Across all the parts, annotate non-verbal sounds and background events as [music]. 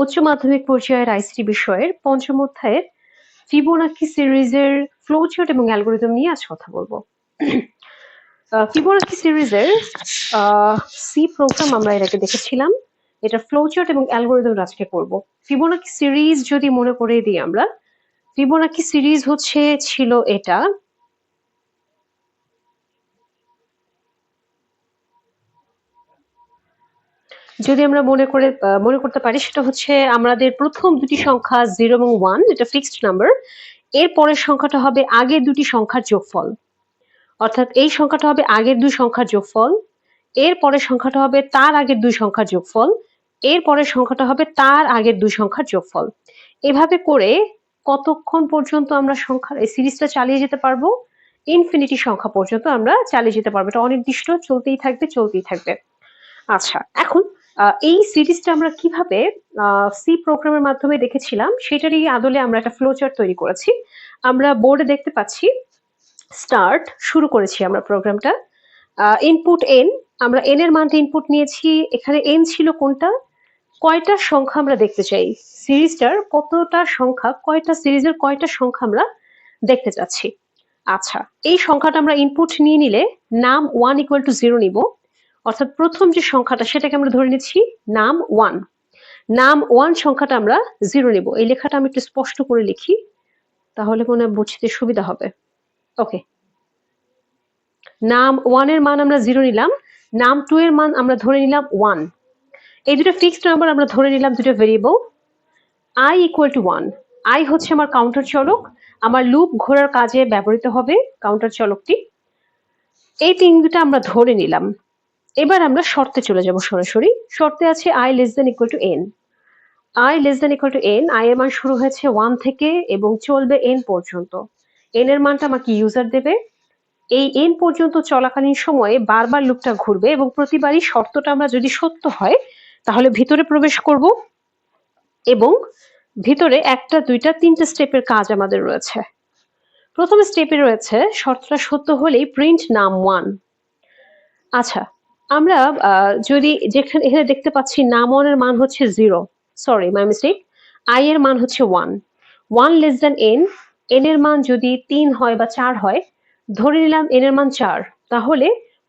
উচ্চ মাধ্যমিক পর্যায়ের আইসিটি বিষয়ের পঞ্চম অধ্যায়ের ফিবোনাকি সিরিজের ফ্লোচার্ট এবং অ্যালগোরিদম নিয়ে আজ কথা বলব। [clears throat] ফিবোনাকি সিরিজের সি প্রোগ্রাম আমরা এর আগে দেখেছিলাম। এটা ফ্লোচার্ট এবং অ্যালগোরিদম আজকে করব ফিবোনাকি সিরিজ যদি মনে করে দিই আমরা ফিবোনাকি সিরিজ হচ্ছে, ছিল এটা যদি আমরা মনে করে মনে করতে পারি, সেটা হচ্ছে আমাদের প্রথম দুটি সংখ্যা জিরো এবং ওয়ান এটা ফিক্সড নাম্বার এর পরের সংখ্যাটা হবে আগের দুটি সংখ্যার যোগফল। অর্থাৎ এই সংখ্যাটা হবে আগের দুই সংখ্যার যোগফল, এর পরের সংখ্যাটা হবে তার আগের দুই সংখ্যার যোগফল, এর পরের সংখ্যাটা হবে তার আগের দুই সংখ্যার যোগফল। এভাবে করে কতক্ষণ পর্যন্ত আমরা সংখ্যা, এই সিরিজটা চালিয়ে যেতে পারব? ইনফিনিটি সংখ্যা পর্যন্ত আমরা চালিয়ে যেতে পারব। এটা অনির্দিষ্ট, চলতেই থাকবে চলতেই থাকবে। আচ্ছা এখন এই সিরিজটা আমরা কীভাবে সি প্রোগ্রামের মাধ্যমে দেখেছিলাম, সেটারই আদলে আমরা একটা ফ্লোচার তৈরি করেছি। আমরা বোর্ডে দেখতে পাচ্ছি স্টার্ট শুরু করেছি আমরা প্রোগ্রামটা। ইনপুট এন আমরা এন এর মানটা ইনপুট নিয়েছি, এখানে এন ছিল কোনটা? কয়টা সংখ্যা আমরা দেখতে চাই? সিরিজটার কতটা সংখ্যা, কয়টা সিরিজের কয়টা সংখ্যা আমরা দেখতে চাচ্ছি? আচ্ছা এই সংখ্যাটা আমরা ইনপুট নিয়ে নিলে নাম ওয়ান ইকুয়াল টু জিরো নিব। অর্থাৎ প্রথম যে সংখ্যাটা, সেটাকে আমরা ধরে নিচ্ছি নাম ওয়ান। নাম ওয়ান সংখ্যাটা আমরা জিরো নেব। এই লেখাটা আমি একটু স্পষ্ট করে লিখি, তাহলে মনে হয় বুঝতে সুবিধা হবে। ওকে। নাম ওয়ানের মান আমরা জিরো নিলাম, নাম টু এর মান আমরা ধরে নিলাম ওয়ান। এই দুটো ফিক্সড নাম্বার আমরা ধরে নিলাম দুটো variable. I equal to one. I হচ্ছে আমার কাউন্টার চলক, আমার লুপ ঘোরার কাজে ব্যবহৃত হবে কাউন্টার চলকটি। এই তিন দুটা আমরা ধরে নিলাম। এবার আমরা শর্তে চলে যাব সরাসরি। শর্তে আছে I less than equal to N I less than equal to N I এর মান শুরু হয়েছে ওয়ান থেকে এবং চলবে এন পর্যন্ত। এন এর মানটা আমাকে ইউজার দেবে। এই এন পর্যন্ত চলাকালীন সময়ে বারবার লুপটা ঘুরবে এবং প্রতিবারই শর্তটা আমরা যদি সত্য হয়, তাহলে ভিতরে প্রবেশ করব এবং ভিতরে একটা, দুইটা, তিনটা স্টেপের কাজ আমাদের রয়েছে। প্রথম স্টেপে রয়েছে, শর্তটা সত্য হলেই প্রিন্ট নাম ওয়ান আচ্ছা আমরা যদি যেখানে, এখানে দেখতে পাচ্ছি নাম ওয়ানের মান হচ্ছে zero sorry my mistake I এর মান হচ্ছে one one less than N N এর মান যদি তিন হয় বা চার হয়, ধরে নিলাম এন এর মান চার, তাহলে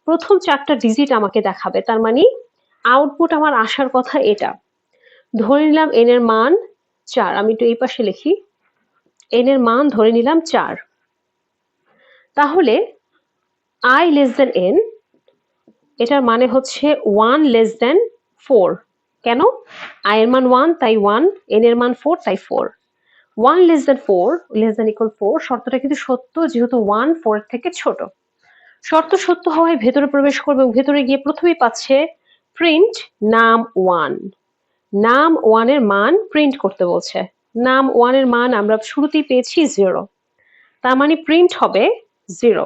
প্রথম চারটা ডিজিট আমাকে দেখাবে। তার মানে আউটপুট আমার আসার কথা এটা। ধরে নিলাম এন এর মান চার, আমি একটু এই পাশে লিখি। এন এর মান ধরে নিলাম চার। তাহলে আই লেস দেন এন এটার মানে হচ্ছে ওয়ান লেস দেন ফোর কেন? আই এর মান ওয়ান তাই ওয়ান এন এর মান ফোর তাই four one less than four less than equal four শর্তটা কিন্তু সত্য, যেহেতু ওয়ান ফোর থেকে ছোট। শর্ত সত্য হওয়ায় ভেতরে প্রবেশ করবে ভেতরে গিয়ে প্রথমেই পাচ্ছে প্রিন্ট নাম ওয়ান নাম ওয়ানের মান প্রিন্ট করতে বলছে। নাম ওয়ানের মান আমরা শুরুতেই পেয়েছি জিরো তার মানে প্রিন্ট হবে জিরো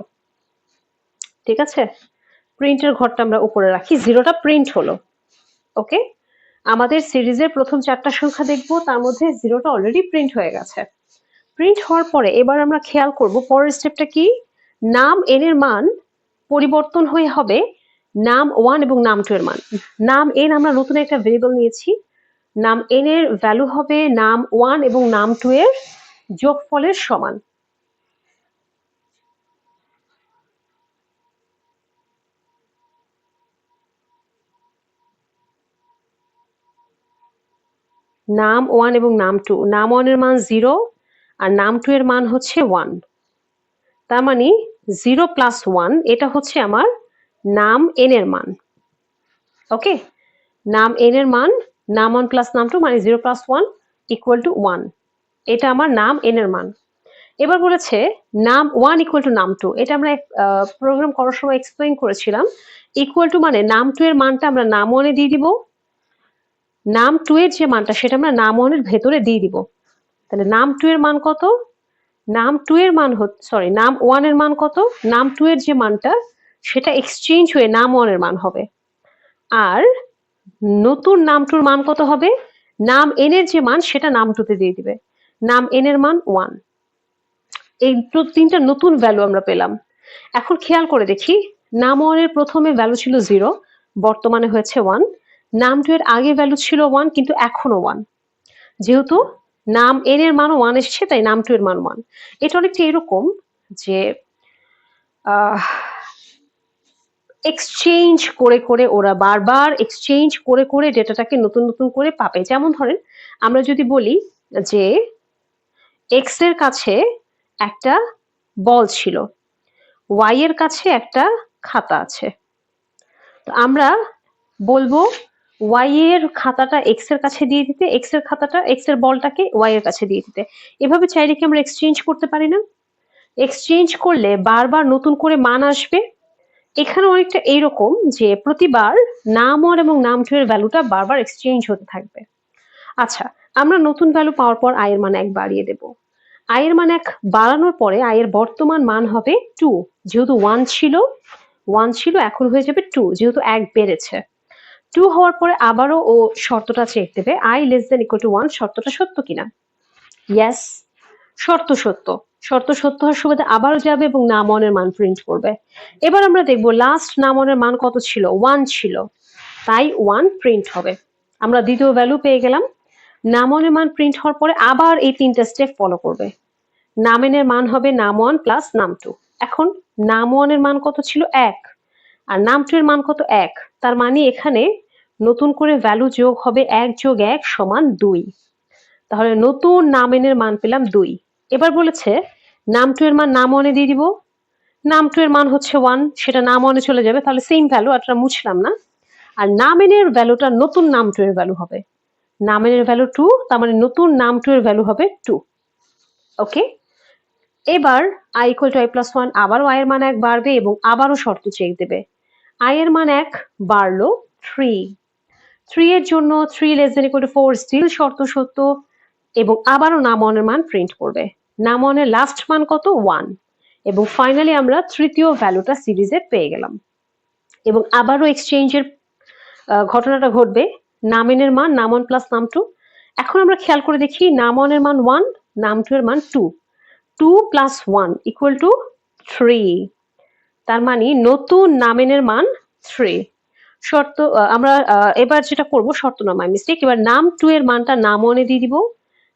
ঠিক আছে? প্রিন্টের ঘরটা আমরা উপরে রাখি। জিরোটা প্রিন্ট হলো। ওকে আমাদের সিরিজের প্রথম চারটা সংখ্যা দেখব, তার মধ্যে জিরোটা অলরেডি প্রিন্ট হয়ে গেছে। প্রিন্ট হওয়ার পরে এবার আমরা খেয়াল করব, পরের স্টেপটা কি? নাম এন এর মান পরিবর্তন হয়ে হবে নাম ওয়ান এবং নাম টু এর মান। নাম এন আমরা নতুন একটা ভেরিয়েবল নিয়েছি। নাম এন এর ভ্যালু হবে নাম ওয়ান এবং নাম টু এর যোগফলের সমান। নাম ওয়ান এবং নাম টু। নাম ওয়ানের মান জিরো আর নাম টু এর মান হচ্ছে ওয়ান। তার মানে জিরো প্লাস ওয়ান, এটা হচ্ছে আমার নাম এন এর মান। ওকে? নাম এন এর মান, num one plus num two মানে zero plus one equal to one. এটা আমার নাম এন এর মান। এবার বলেছে num one equal to num two. এটা আমরা প্রোগ্রাম করার সময় এক্সপ্লেন করেছিলাম। ইকুয়াল টু মানে নাম টু এর মানটা আমরা নাম ওয়ানে দিয়ে দিব। নাম টু এর যে মানটা, সেটা আমরা নাম ওয়ানের ভেতরে দিয়ে দিব। তাহলে নাম টু এর মান কত? নাম টু এর মান সরি নাম ওয়ানের মান কত? নাম টু এর যে মানটা, সেটা এক্সচেঞ্জ হয়ে নাম ওয়ানের মান হবে। আর নতুন নাম টুর মান কত হবে? নাম এন এর যে মান, সেটা নাম টুতে দিয়ে দিবে। নাম এন এর মান ওয়ান এই তিনটা নতুন ভ্যালু আমরা পেলাম। এখন খেয়াল করে দেখি, নাম ওয়ানের প্রথমে ভ্যালু ছিল জিরো বর্তমানে হয়েছে ওয়ান নাম টু এর আগে ভ্যালু ছিল ওয়ান কিন্তু এখনও ওয়ান যেহেতু নাম এন এর মান ওয়ান এসছে, তাই নাম টু এর মান ওয়ান এটা অনেকটা এরকম যে এক্সচেঞ্জ করে করে ওরা বারবার এক্সচেঞ্জ করে করে ডেটাটাকে নতুন নতুন করে পাবে। যেমন ধরেন, আমরা যদি বলি যে এক্সের কাছে একটা বল ছিল ওয়াই এর কাছে একটা খাতা আছে। তো আমরা বলব ওয়াই এর খাতাটা এক্সের কাছে দিয়ে দিতে এক্সের খাতাটা এক্সের বলটাকে ওয়াই এর কাছে দিয়ে দিতে। এভাবে চাইলে কি আমরা এক্সচেঞ্জ করতে পারি না? এক্সচেঞ্জ করলে বারবার নতুন করে মান আসবে। এখানে অনেকটা এইরকম যে প্রতিবার নাম ওয়ান এবং নাম টু এর ভ্যালুটা বারবার এক্সচেঞ্জ হতে থাকবে। আচ্ছা আমরা নতুন ভ্যালু পাওয়ার পর আয়ের মান এক বাড়িয়ে দেব। আয়ের মান এক বাড়ানোর পরে আয়ের বর্তমান মান হবে টু যেহেতু ওয়ান ছিল ওয়ান ছিল, এখন হয়ে যাবে টু যেহেতু এক বেড়েছে। টু হওয়ার পরে আবারও ও শর্তটা চেক দেবে। I less than equal to one শর্তটা সত্য কিনা? ইয়াস শর্ত সত্য। শর্ত সত্য হওয়ার সুবাদে আবারও যাবে এবং নাম অনের মান প্রিন্ট করবে। এবার আমরা দেখব লাস্ট নাম অনের মান কত ছিল? ওয়ান ছিল। তাই ওয়ান প্রিন্ট হবে। আমরা দ্বিতীয় ভ্যালু পেয়ে গেলাম। নাম অনের মান প্রিন্ট হওয়ার পরে আবার এই তিনটা স্টেপ ফলো করবে। নামেনের মান হবে নাম ওয়ান প্লাস নাম টু এখন নাম ওয়ানের মান কত ছিল? এক। আর নাম টু এর মান কত এক? তার মানে এখানে নতুন করে ভ্যালু যোগ হবে এক যোগ এক সমান দুই। তাহলে নতুন নামেনের মান পেলাম দুই। এবার বলেছে, নাম টু এর মান নাম ওয়ানে দিয়ে দিব। নাম টু এর মান হচ্ছে ওয়ান সেটা নাম ওয়ানে চলে যাবে, তাহলে সেম ভ্যালু আর মুছলাম না। আর নামেনের ভ্যালুটা নতুন নাম টু এর ভ্যালু হবে। নামেনের ভ্যালু টু তার মানে নতুন নাম টু এর ভ্যালু হবে টু ওকে এবার I equal to I plus one আবারও আয়ের মান এক বাড়বে এবং আবারও শর্ত চেক দেবে। আয়ের মান এক, বাড়লো থ্রি থ্রি এর জন্য three less than equal to four still শর্ত সত্য এবং আবারও নাম নামনের মান প্রিন্ট করবে। নামনের লাস্ট মান কত? ওয়ান এবং ফাইনালি আমরা তৃতীয় ভ্যালুটা সিরিজে পেয়ে গেলাম। এবং আবারও এক্সচেঞ্জের ঘটনাটা ঘটবে। নামেনের মান নামন প্লাস নাম টু এখন আমরা খেয়াল করে দেখি নাম নামনের মান ওয়ান নাম টু এর মান two two plus one equal to three তার মানে নতুন নামেনের মান থ্রি শর্ত আমরা এবার যেটা করব, শর্ত নামায় মিস্টেক এবার নাম টু এর মানটা নাম ওয়ানে দিয়ে দিব।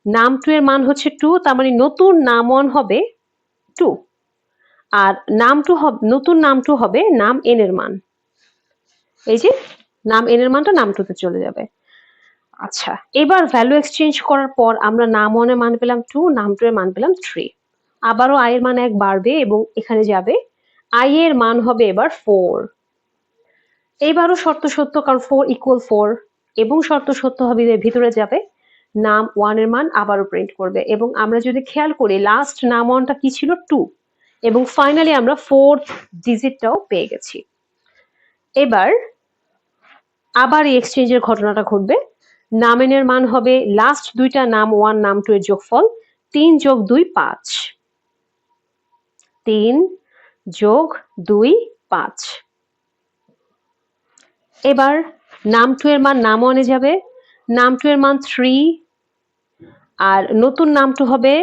নাম টু এর মান হচ্ছে টু তার মানে নতুন নাম ওয়ান হবে টু আর নাম টু হবে, নতুন নাম টু হবে নাম এন এর মান। এই যে, নাম এন এর মানটা নাম টুতে চলে যাবে। আচ্ছা এবার ভ্যালু এক্সচেঞ্জ করার পর আমরা নাম ওয়ানের মান পেলাম টু নাম টু এর মান পেলাম থ্রি আবারও আয়ের মান এক বাড়বে এবং এখানে যাবে আই এর মান হবে এবার ফোর এইবারও শর্ত সত্য, কারণ ফোর ইকুয়াল ফোর এবং শর্ত সত্য হবে ভিতরে যাবে, নাম ওয়ানের মান আবারও প্রিন্ট করবে। এবং আমরা যদি খেয়াল করি লাস্ট নাম ওয়ানটা কি ছিল? টু এবং ফাইনালি আমরা ফোর্থ ডিজিটটাও পেয়ে গেছি। এবার আবার এই এক্সচেঞ্জের ঘটনাটা ঘটবে। নামেনের মান হবে লাস্ট দুইটা নাম ওয়ান নাম টু এর যোগফল তিন যোগ দুই, পাঁচ। তিন যোগ দুই পাঁচ। এবার নাম টু এর মান নাম ওয়ানে যাবে। নাম টু এর মান থ্রি আর নতুন নাম টু হবে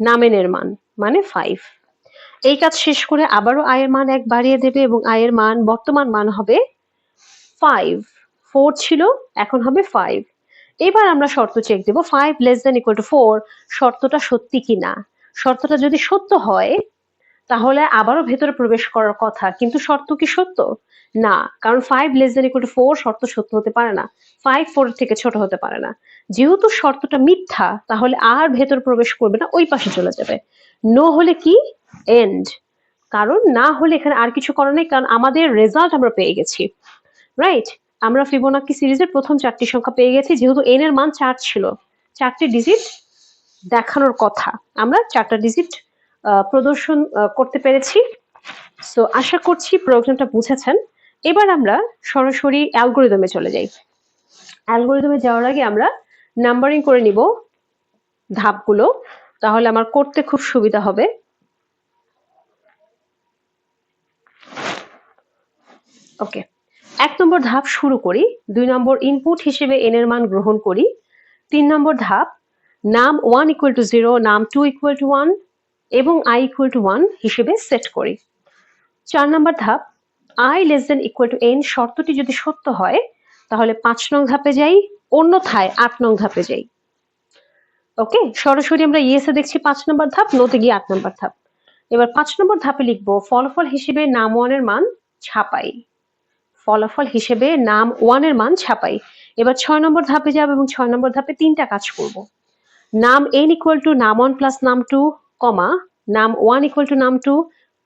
নামেনের মান মানে ফাইভ এই কাজ শেষ করে আবারও আয়ের মান এক বাড়িয়ে দেবে এবং আয়ের মান, বর্তমান মান হবে ফাইভ ফোর ছিল, এখন হবে ফাইভ এবার আমরা শর্ত চেক দেবো five less than equal to four শর্তটা সত্যি কি না শর্তটা যদি সত্য হয় তাহলে আবারও ভেতরে প্রবেশ করার কথা। কিন্তু শর্ত কি সত্য? না, কারণ five less than equal to four শর্ত সত্য হতে পারে না। ফাইভ ফোর থেকে ছোট হতে পারে না। যেহেতু শর্তটা মিথ্যা, তাহলে আর ভেতর প্রবেশ করবে না, ওই পাশে চলে যাবে। নো হলে কি? এন্ড কারণ না হলে এখানে আর কিছু করার নেই, কারণ আমাদের রেজাল্ট আমরা পেয়ে গেছি। রাইট আমরা ফিবোনাকি সিরিজের প্রথম চারটি সংখ্যা পেয়ে গেছি, যেহেতু এন এর মান চার ছিল। চারটি ডিজিট দেখানোর কথা। আমরা চারটা ডিজিট প্রদর্শন করতে পেরেছি। সো আশা করছি প্রোগ্রামটা বুঝেছেন। এবার আমরা সরাসরি অ্যালগোরিদমে চলে যাই। অ্যালগোরিদমে যাওয়ার আগে আমরা নাম্বারিং করে নিব ধাপগুলো। তাহলে আমার করতে খুব সুবিধা হবে। ওকে এক নম্বর ধাপ শুরু করি। দুই নম্বর ইনপুট হিসেবে এন এর মান গ্রহণ করি। তিন নম্বর ধাপ num one equal to zero num two equal to one এবং আই ইকুয়াল টু ওয়ান হিসেবে সেট করি। চার নম্বর ধাপ I less than equal to N শর্তটি যদি সত্য হয়, তাহলে পাঁচ নং ধাপে যাই, অন্যথায় আট নং ধাপে যাই। ওকে? সরাসরি আমরা ইয়েসে দেখছি পাঁচ নম্বর ধাপ নোতে গিয়ে আট নম্বর ধাপ। এবার পাঁচ নম্বর ধাপে লিখব, ফলাফল হিসেবে নাম ওয়ানের মান ছাপাই। ফলাফল হিসেবে নাম ওয়ানের মান ছাপাই। এবার ছয় নম্বর ধাপে যাব এবং ছয় নম্বর ধাপে তিনটা কাজ করব। Num N equal to num one plus num two comma, num one equal to num two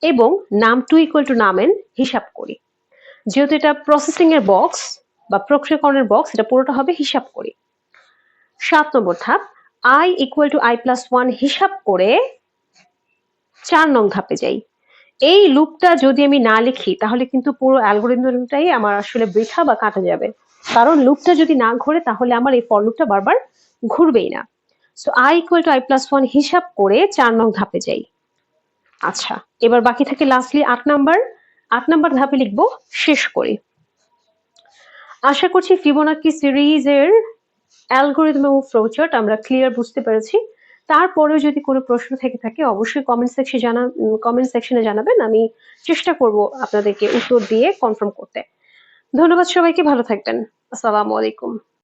এবং num two equal to num N হিসাব করি। যেহেতু এটা প্রসেসিং এর বক্স বা প্রক্রিয়াকরণের বক্স এটা পুরোটা হবে হিসাব করি। সাত নম্বর ধাপ i equal to i plus one হিসাব করে চার নং ধাপে যাই। এই লুপটা যদি আমি না লিখি, তাহলে কিন্তু পুরো অ্যালগোরিদমটাই আমার আসলে বৃথা বা কাটা যাবে। কারণ লুপটা যদি না ঘুরে, তাহলে আমার এই ফর লুপটা বারবার ঘুরবেই না। So i equal to i plus one হিসাব করে চার নং ধাপে যাই। আচ্ছা এবার বাকি থাকে লাস্টলি আট নাম্বার। আট নাম্বার ধাপে লিখব শেষ করি। আশা করছি ফিবোনাকি সিরিজের অ্যালগোরিদম এবং ফ্লোচার্ট আমরা ক্লিয়ার বুঝতে পেরেছি। তারপরেও যদি কোনো প্রশ্ন থেকে থাকে, অবশ্যই কমেন্ট সেকশনে জানা কমেন্ট সেকশনে জানাবেন। আমি চেষ্টা করব আপনাদেরকে উত্তর দিয়ে কনফার্ম করতে। ধন্যবাদ সবাইকে, ভালো থাকবেন। আসসালামু আলাইকুম।